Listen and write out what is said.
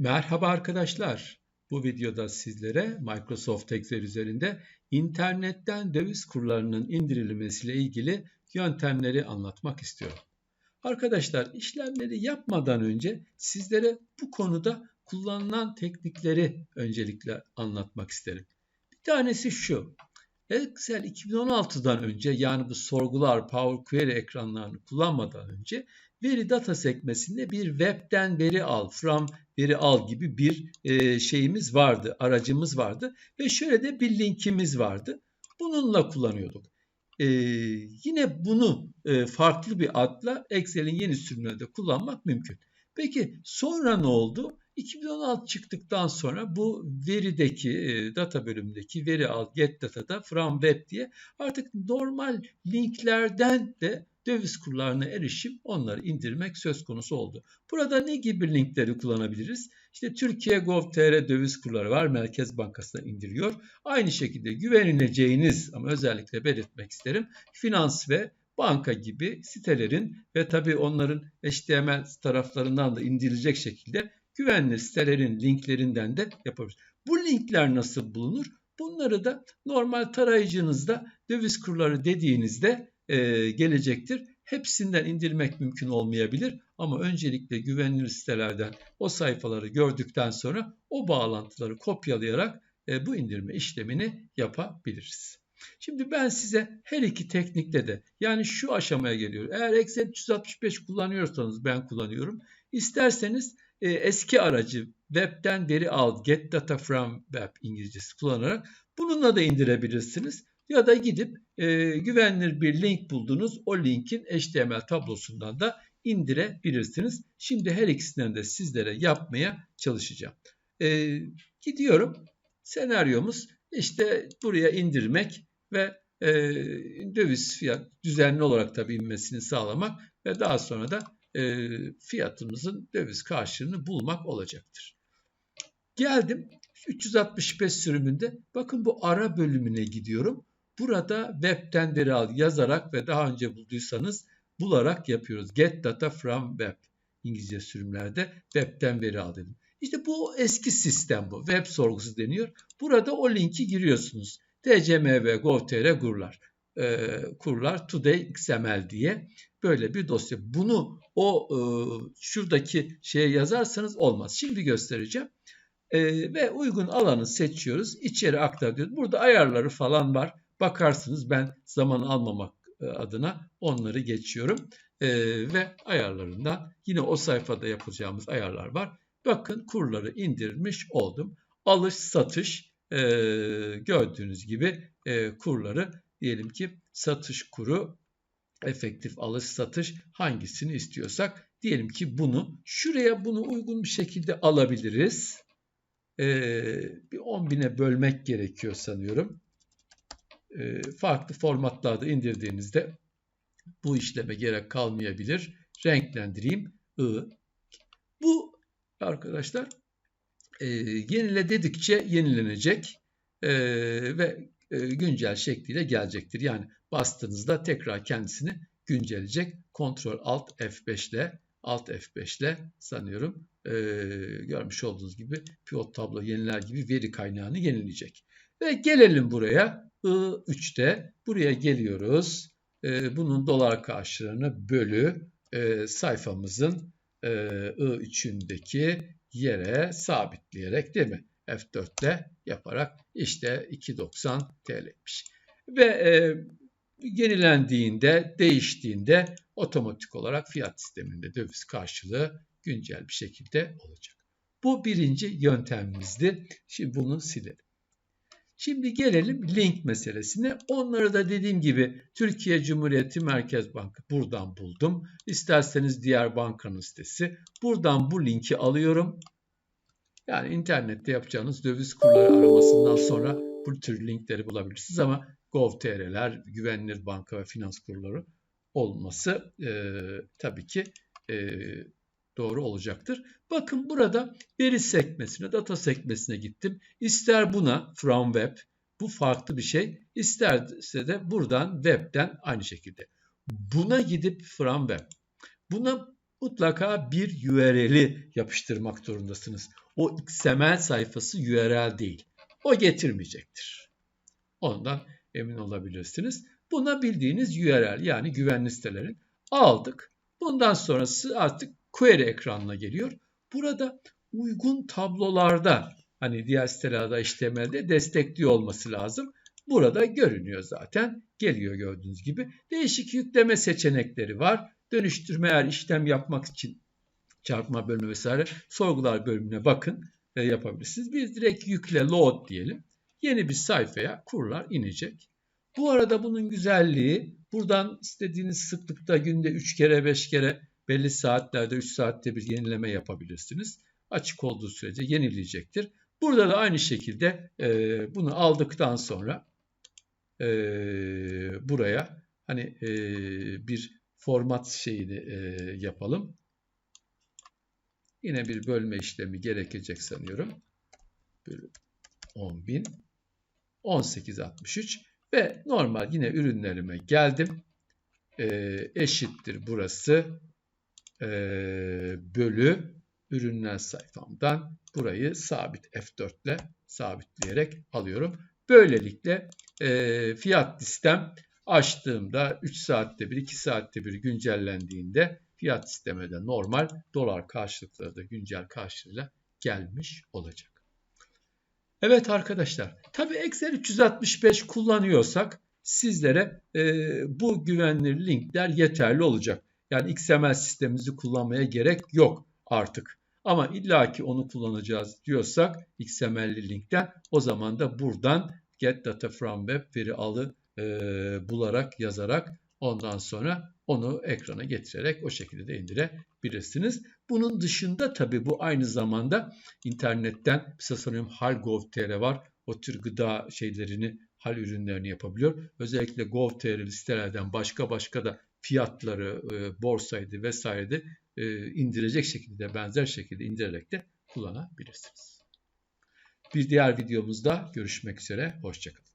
Merhaba arkadaşlar. Bu videoda sizlere Microsoft Excel üzerinde internetten döviz kurlarının indirilmesiyle ilgili yöntemleri anlatmak istiyorum. Arkadaşlar işlemleri yapmadan önce sizlere bu konuda kullanılan teknikleri öncelikle anlatmak isterim. Bir tanesi şu. Excel 2016'dan önce yani bu sorgular Power Query ekranlarını kullanmadan önce veri data sekmesinde bir webten veri al, from veri al gibi bir e, şeyimiz vardı, aracımız vardı ve şöyle de bir linkimiz vardı. Bununla kullanıyorduk. E, yine bunu e, farklı bir adla Excel'in yeni sürümlerinde kullanmak mümkün. Peki sonra ne oldu? 2016 çıktıktan sonra bu verideki e, data bölümündeki veri al get data'da from web diye artık normal linklerden de döviz kurlarına erişim onları indirmek söz konusu oldu. Burada ne gibi linkleri kullanabiliriz? İşte Türkiye Gov.tr döviz kurları var. Merkez Bankası'na indiriyor. Aynı şekilde güvenileceğiniz ama özellikle belirtmek isterim. Finans ve banka gibi sitelerin ve tabii onların HTML taraflarından da indirilecek şekilde güvenli sitelerin linklerinden de yapabiliriz. Bu linkler nasıl bulunur? Bunları da normal tarayıcınızda döviz kurları dediğinizde e, gelecektir. Hepsinden indirmek mümkün olmayabilir ama öncelikle güvenilir sitelerden o sayfaları gördükten sonra o bağlantıları kopyalayarak e, bu indirme işlemini yapabiliriz. Şimdi ben size her iki teknikte de yani şu aşamaya geliyor. Eğer Excel 365 kullanıyorsanız ben kullanıyorum. İsterseniz e, eski aracı webten veri al get data from web İngilizcesi kullanarak bununla da indirebilirsiniz. Ya da gidip e, güvenilir bir link buldunuz. O linkin HTML tablosundan da indirebilirsiniz. Şimdi her ikisinden de sizlere yapmaya çalışacağım. E, gidiyorum. Senaryomuz işte buraya indirmek ve e, döviz fiyat düzenli olarak tabii inmesini sağlamak ve daha sonra da e, fiyatımızın döviz karşılığını bulmak olacaktır. Geldim 365 sürümünde bakın bu ara bölümüne gidiyorum. Burada webten veri al yazarak ve daha önce bulduysanız bularak yapıyoruz. Get data from web İngilizce sürümlerde webten veri al dedim. İşte bu eski sistem bu. Web sorgusu deniyor. Burada o linki giriyorsunuz. TCMV Gov.tr kurlar. E, kurlar Today XML diye böyle bir dosya. Bunu o e, şuradaki şeye yazarsanız olmaz. Şimdi göstereceğim. E, ve uygun alanı seçiyoruz. İçeri aktar diyoruz. Burada ayarları falan var. Bakarsınız ben zaman almamak e, adına onları geçiyorum. E, ve ayarlarından yine o sayfada yapacağımız ayarlar var. Bakın kurları indirmiş oldum. Alış satış e, gördüğünüz gibi e, kurları diyelim ki satış kuru efektif alış satış hangisini istiyorsak diyelim ki bunu şuraya bunu uygun bir şekilde alabiliriz. Ee, bir 10 bine bölmek gerekiyor sanıyorum. Ee, farklı formatlarda indirdiğinizde bu işleme gerek kalmayabilir. Renklendireyim. I. Bu arkadaşlar e, yenile dedikçe yenilenecek e, ve e, güncel şekliyle gelecektir. Yani bastığınızda tekrar kendisini güncelleyecek. Ctrl Alt F5 ile Alt F5 ile sanıyorum e, görmüş olduğunuz gibi pivot tablo yeniler gibi veri kaynağını yenileyecek. Ve gelelim buraya I3'te buraya geliyoruz. E, bunun dolar karşılığını bölü e, sayfamızın e, I3'ündeki yere sabitleyerek değil mi? F4'te yaparak işte 2.90 TL'miş. Ve e, yenilendiğinde, değiştiğinde otomatik olarak fiyat sisteminde döviz karşılığı güncel bir şekilde olacak. Bu birinci yöntemimizdi. Şimdi bunu silelim. Şimdi gelelim link meselesine. Onları da dediğim gibi Türkiye Cumhuriyeti Merkez Bankası buradan buldum. İsterseniz diğer bankanın sitesi. Buradan bu linki alıyorum. Yani internette yapacağınız döviz kurları aramasından sonra bu tür linkleri bulabilirsiniz ama Gov.tr'ler, güvenilir banka ve finans kurları olması e, tabii ki e, doğru olacaktır. Bakın burada veri sekmesine, data sekmesine gittim. İster buna from web, bu farklı bir şey. İsterse de buradan web'den aynı şekilde. Buna gidip from web. Buna mutlaka bir URL'i yapıştırmak zorundasınız. O XML sayfası URL değil. O getirmeyecektir. Ondan emin olabilirsiniz. Buna bildiğiniz URL yani güvenli sitelerin aldık. Bundan sonrası artık query ekranına geliyor. Burada uygun tablolarda hani diğer sitelerde HTML'de destekliyor olması lazım. Burada görünüyor zaten. Geliyor gördüğünüz gibi. Değişik yükleme seçenekleri var. Dönüştürme eğer işlem yapmak için çarpma bölümü vesaire sorgular bölümüne bakın e, yapabilirsiniz. Biz direkt yükle load diyelim. Yeni bir sayfaya kurlar inecek. Bu arada bunun güzelliği buradan istediğiniz sıklıkta günde 3 kere 5 kere belli saatlerde 3 saatte bir yenileme yapabilirsiniz. Açık olduğu sürece yenileyecektir. Burada da aynı şekilde e, bunu aldıktan sonra e, buraya hani e, bir format şeyini e, yapalım. Yine bir bölme işlemi gerekecek sanıyorum. 10.000 1863 ve normal yine ürünlerime geldim. E, eşittir burası e, bölü ürünler sayfamdan burayı sabit F4 ile sabitleyerek alıyorum. Böylelikle e, fiyat listem açtığımda 3 saatte bir 2 saatte bir güncellendiğinde fiyat sisteme de normal dolar karşılıkları da güncel karşılığıyla gelmiş olacak. Evet arkadaşlar tabi Excel 365 kullanıyorsak sizlere e, bu güvenilir linkler yeterli olacak. Yani XML sistemimizi kullanmaya gerek yok artık. Ama illaki onu kullanacağız diyorsak XML'li linkten o zaman da buradan get data from web veri alı e, bularak yazarak ondan sonra onu ekrana getirerek o şekilde de indirebilirsiniz. Bunun dışında tabii bu aynı zamanda internetten mesela sanıyorum Hal.gov.tr var. O tür gıda şeylerini, hal ürünlerini yapabiliyor. Özellikle Gov.tr sitelerden başka başka da fiyatları, e, borsaydı vesairede e, indirecek şekilde benzer şekilde indirerek de kullanabilirsiniz. Bir diğer videomuzda görüşmek üzere. Hoşçakalın.